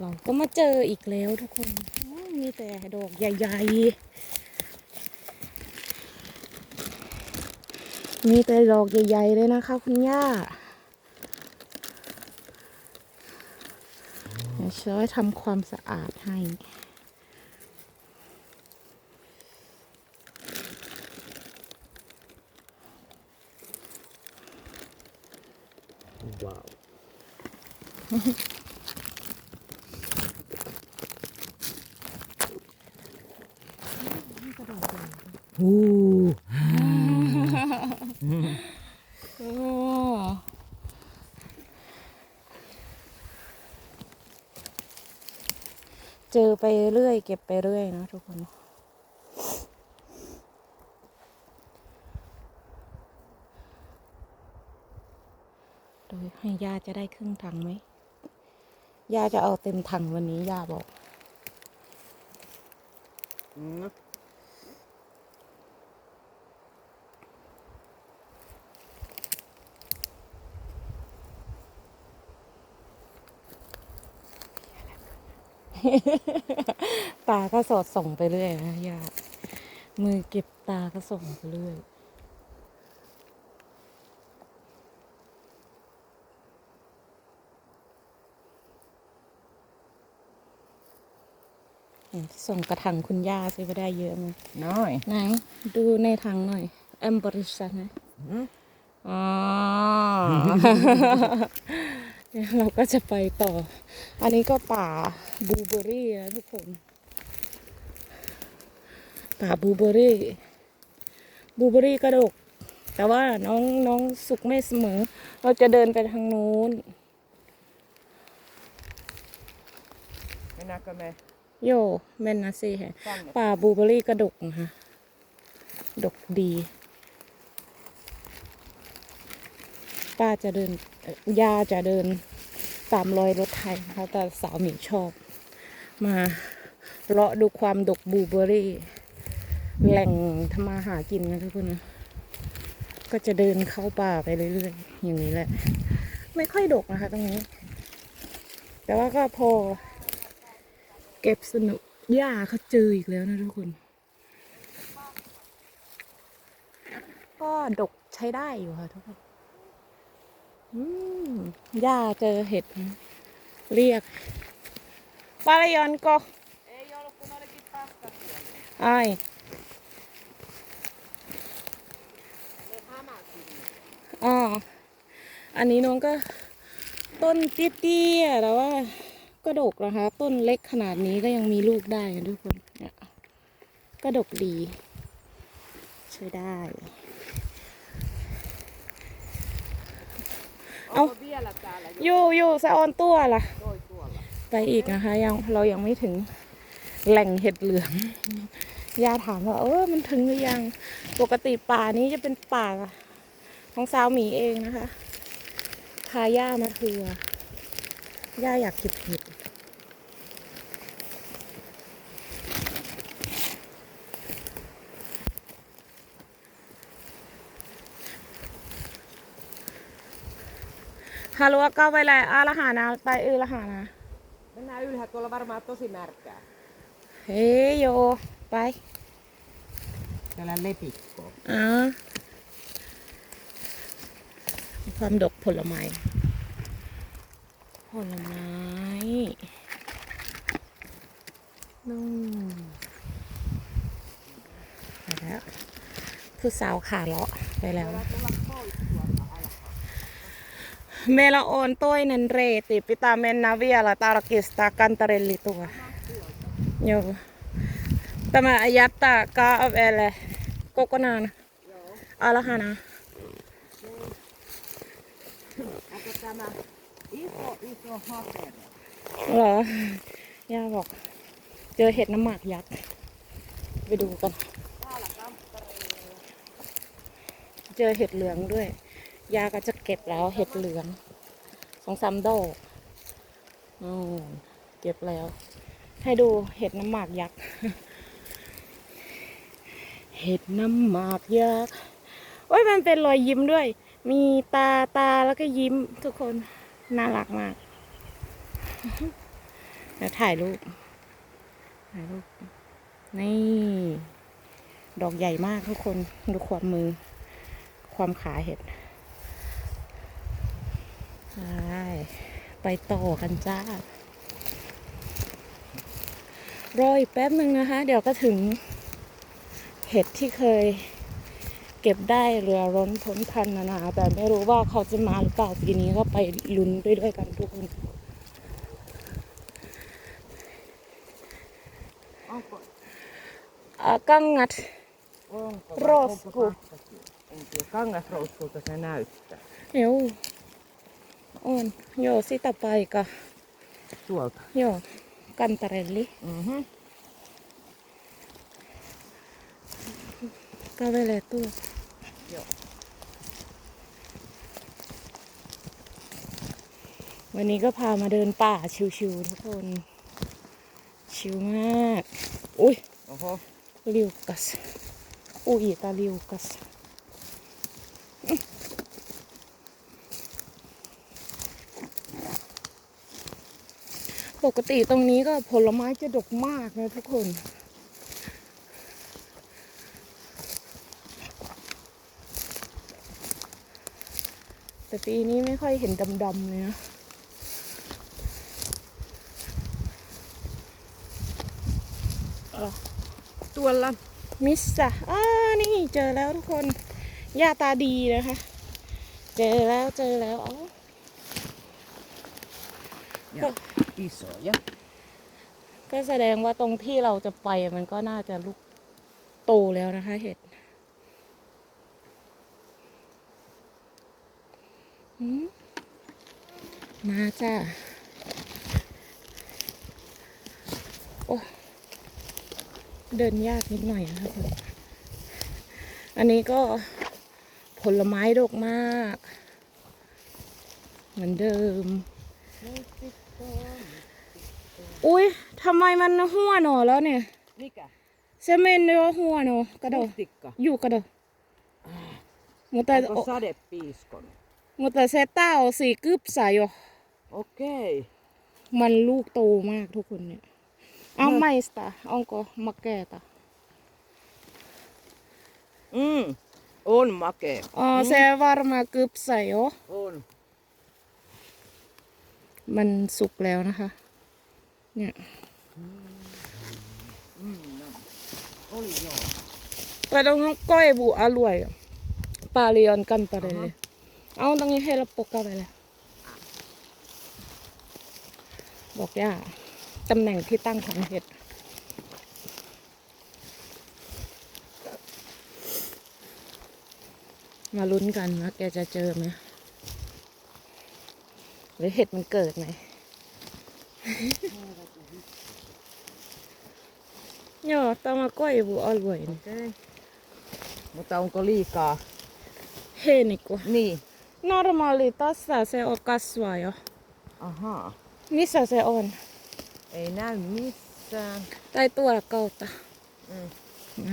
เราก็มาเจออีกแล้วทุกคน มีแต่ดอกใหญ่ๆ มีแต่ดอกใหญ่ๆเลยนะคะคุณย่าเดี๋ยวช่วยทำความสะอาดให้ว้าว โอ้โอ้เจอไปเรื่อย เก็บไปเรื่อยนะทุกคน โดยให้ยาจะได้ครึ่งถังไหมยาจะเอาเต็มถังวันนี้ยาบอกอื ตาก็สอดส่องไปเรื่อยนะย่ามือเก็บตาก็ส่องไปเรื่อยส่งกระถังคุณย่าซื้อไปได้เยอะมั้ยน้อยไหน ดูในถังหน่อยแอมบริษัทนะอืมอ๋อ เดี๋ยวเราก็จะไปต่อ อันนี้ก็ป่าบลูเบอรี่นะทุกคน ป่าบลูเบอรี่บลูเบอรี่กระดก แต่ว่าน้องน้องสุกไม่เสมอ เราจะเดินไปทางนู้นไม่นักก็แม่โยแม่นนะสิแฮะฟังป่าบลูเบอรี่กระดกนะคะดกดี ป้าจะเดินย่าจะเดินตามรอยรถไทยนะคะแต่สาวหมีชอบ มาเลาะดูความดกบูเบอรี่ แหล่งทำมาหากินนะทุกคนนะก็จะเดินเข้าป่าไปเรื่อยๆอย่างนี้แหละ ไม่ค่อยดกนะคะตรงนี้ แต่ว่าก็พอ เก็บสนุกย่าเขาเจออีกแล้วนะทุกคน ก็ดกใช้ได้อยู่ค่ะทุกคน อืมย่าเจอเห็ด เรียกปลายอนก็ไออ๋อ อันนี้น้องก็ต้นเตี้ยๆแต่ว่าก็ดกนะคะ ต้นเล็กขนาดนี้ก็ยังมีลูกได้นะทุกคนก็ดกดี ใช้ได้ เอาอยู่อยู่สะออนตัวล่ะ ไปอีกนะคะยังเรายังไม่ถึงแหล่งเห็ดเหลืองย่าถามว่าเออมันถึงหรือยังปกติป่านี้จะเป็นป่าของสาวหมีเองนะคะพาย่ามาทัวร์ย่าอยากเก็บเห็ดฮัลโหลก็ไปเลยอาละหานะไปเออละหานะ Mennään ylhäällä, tuolla varmaan tosi märkää. เฮ้ยโยไป Täällä letikko. อ่าความดกผลไม้ ผลไม้นู่นไปแล้วผู้สาวขาเลาะไปแล้ว Meillä on toinen reiti. Pitää mennä vielä tarkistaa kantarelli tuo. Joo. Tämä jättää kaavelle kokonaan alhana. Onko tämä iso, iso hakere? เหรอย่าบอกเจอเห็ดน้ำหมากยักษ์ไปดูกัน Täällä kamppareilla. เจอเห็ดเหลืองด้วย ยาก็จะเก็บแล้วเห็ดเหลืองสองสามดอกอ๋อเก็บแล้ว ให้ดูเห็ดน้ำหมากยักษ์ เห็ดน้ำหมากยักษ์ โอ้ยมันเป็นรอยยิ้มด้วย มีตาตาแล้วก็ยิ้มทุกคน น่ารักมากแล้วถ่ายรูป ถ่ายรูป นี่ ดอกใหญ่มากทุกคน ดูความมือ ความขาเห็ด ไปไปต่อกันจ้ารออีกแป๊บหนึ่งนะคะ เดี๋ยวก็ถึง เห็ดที่เคย เก็บได้เรือร้นพ้นพันนานา แต่ไม่รู้ว่าเขาจะมาหรือเปล่าปีนี้ก็ไปลุ้นไปด้วยกันทุกคน Onko, Ah, kangat, onko, Rosku. onko pakkasia? En tiedä, kangasrouskulta se näyttää. joo, on, joo, sitä paikka, Tuolta. joo, kantarelli, Mm-hmm. kävelee tuo. Joo. วันนี้ก็พามาเดินป่าชิวๆทุกคน ชิวมาก อุ้ย Oho. ลิวกัส อุ้ยตาลิวกัส กติตรงนี้ก็ผลไม้จะดกมากนะทุกคน แต่ปีนี้ไม่ค่อยเห็นดำๆเลยนะ Tuolla. มิสซ่าอ่านี่เจอแล้วทุกคนย่าตาดีนะคะ เจอแล้วเจอแล้วอ๋อ Ja isoja. ก็แสดงว่าตรงที่เราจะไปมันก็น่าจะลุกโตแล้วนะคะเห็ดมมาจ้าโอ้เดินยากนิดหน่อยนะคะคุณอันนี้ก็ผลไม้ดกมาก เหมือนเดิม อุ้ยทำไมมันหัวหนอแล้วเนี่ย Mikä? เซเมนเนอหัวหนอกระโดด Mustikka. อยู่กระโดด mutta Onko sadepiiskon? mutta se tää on สีกึบสายอยู่ Okei. มันลูกโตมากทุกคนเนี่ย เอาไม่สตาอองก็มาแก่ตา Mm. On makea. อ๋อเซวาร์มากึบใส่อยู่ On. มันสุกแล้วนะคะ เนี่ย Oli joo. แต่ตรงก้อยบุอร่อยปลาเลียนกันไปเลยเอาตรงนี้ให้เราปกกันไปเลยบอกย่าตำแหน่งที่ตั้งของเห็ดมาลุ้นกันว่าแกจะเจอไหม หรือเห็ดมันเกิดไหม Joo, tämä koivualue. Okei. Mutta onko liikaa? Heinikko. Niin. Normaali tässä se on kasvaa jo. Ahaa. Missä se on? Ei näy missään. Tai tuolla kautta. Mm. ไหน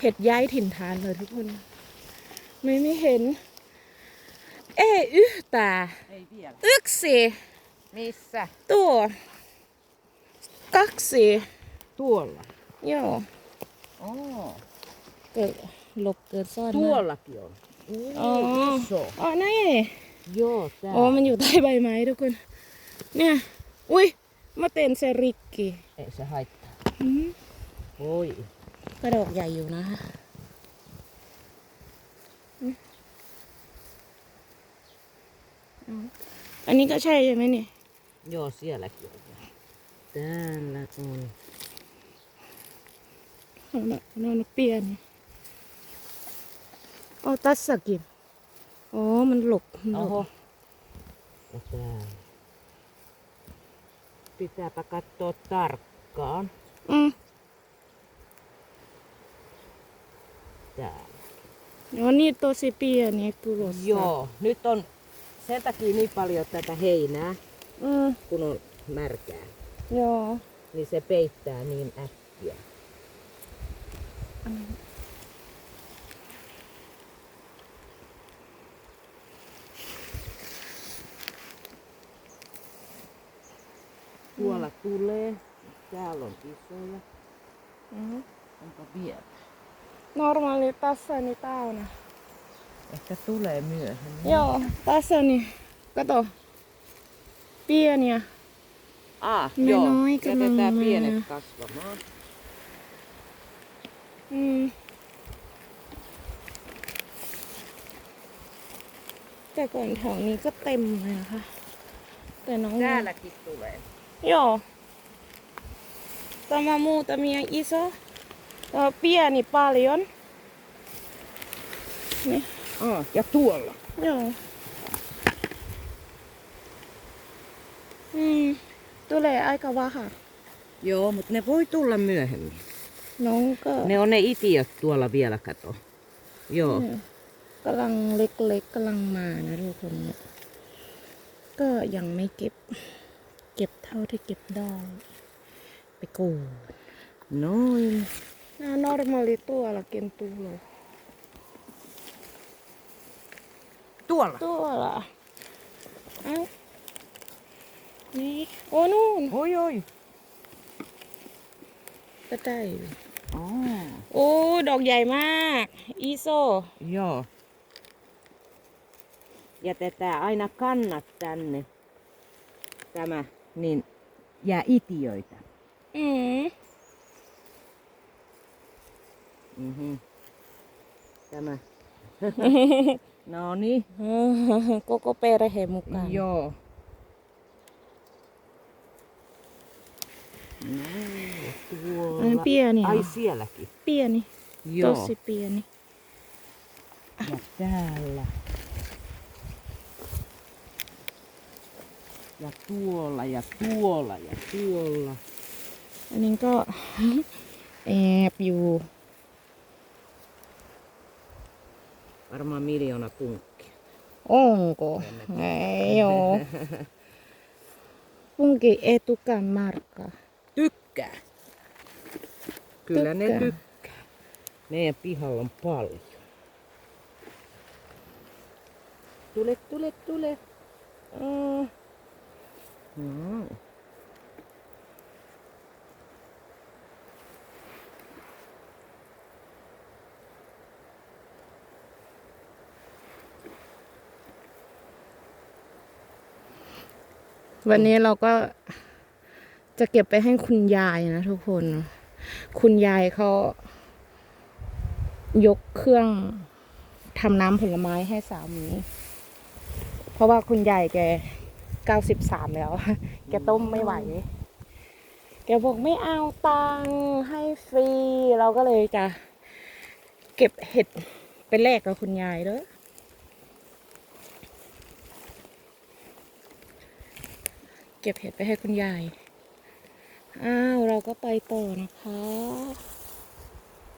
เห็ดย้ายถิ่นฐานเลยทุกคน ไม่ไม่เห็น เอ้ยตา Ei vielä. อึกสิ Missä? ตัวกักสิ Tuolla. โย่ Oo. เกิดหลบเกิดซ่อนมาก Tuollakin on. Aa. Ui, iso. อ๋อนี่ Joo, อ๋อ tää. มันอยู่ใต้ใบไม้ทุกคนเนี่ยอุ้ยมาเต้นเซริกกี้ Ei se haittaa. อืม Oi. กระดอกใหญ่อยู่นะคะอืม อ๋ออันนี้ก็ใช่ใช่ไหมเนี่ย Joo, sielläkin on. Täällä on. ของเราโนนเปียนี่อ๋อตัสกิมอ๋อ มันหลบมันหลบ Oho. Ja täällä. Pitääpä katsoa tarkkaan. อืม Täällä. อ๋อนี่ตัวซีเปียเนี่ยตุโรส Joo, nyt on Sen takia niin paljon tätä heinää, mm. kun on märkää. Joo. Niin se peittää niin äkkiä. Mm. Tuolla tulee. Täällä on kissoja. Mm-hmm. Onko vielä? Normaali tässä, niin täynnä. Ehkä tulee myöhemmin. Joo, tässä niin, kato, pieniä. Ah, Ne joo. on aika Jätetään mammaa. pienet kasvamaan. Mm. แต่ก่อนแถวนี้ก็เต็มเลยนะคะ แต่น้อง Täälläkin tulee. Joo. Tämä muutamia iso. Tämä on pieni paljon. Niin. Ah, ja tuolla. Joo. Mm. Tulee aika vähän. Joo, mutta ne voi tulla myöhemmin. น้องก็ Ne on ne itiöt tuolla vielä, kato. Joo. เนี่ยกำลังเล็กๆกำลังมานะทุกคนเนี่ยก็ยังไม่เก็บ เก็บเท่าที่เก็บได้ไปกูน Noin. Nämä normaali tuolla kentuulla. Tuolla. Tuolla. Au. Niin. O nuun. Oi, oi. ก็ได้อยู่ Oh. โอ้ ดอกใหญ่มาก อีโซ Joo. Jätetään aina kannat tänne. Tämä, niin jää itiöitä. อืม Mhm. Tämä. No niin. โกโกเปรเฮมุกัน Joo. No, อันนั้น tuolla. เปียนี่ Ai sielläkin. เปียนี่ Joo. Tosi pieni. Ja täällä. Ja tuolla ja tuolla ja tuolla. อันนี้ก็แอบอยู่ Varmaan miljoona punkkia. Onko? Ei oo. Punki etukan markka. Tykkää. Kyllä ne Tykkää. tykkää. Meidän pihalla on paljon. Tule, tule, tule. Mm. No. วันนี้เราก็จะเก็บไปให้คุณยายนะทุกคน คุณยายเขายกเครื่องทำน้ำผลไม้ให้สามี เพราะว่าคุณยายแกเก้าสิบสามแล้ว แกต้มไม่ไหว แกบอกไม่เอาตังค์ให้ฟรี เราก็เลยจะเก็บเห็ดไปแลกกับคุณยายเด้อ เก็บเห็ดไปให้คุณยาย อ้าว เราก็ไปต่อนะคะ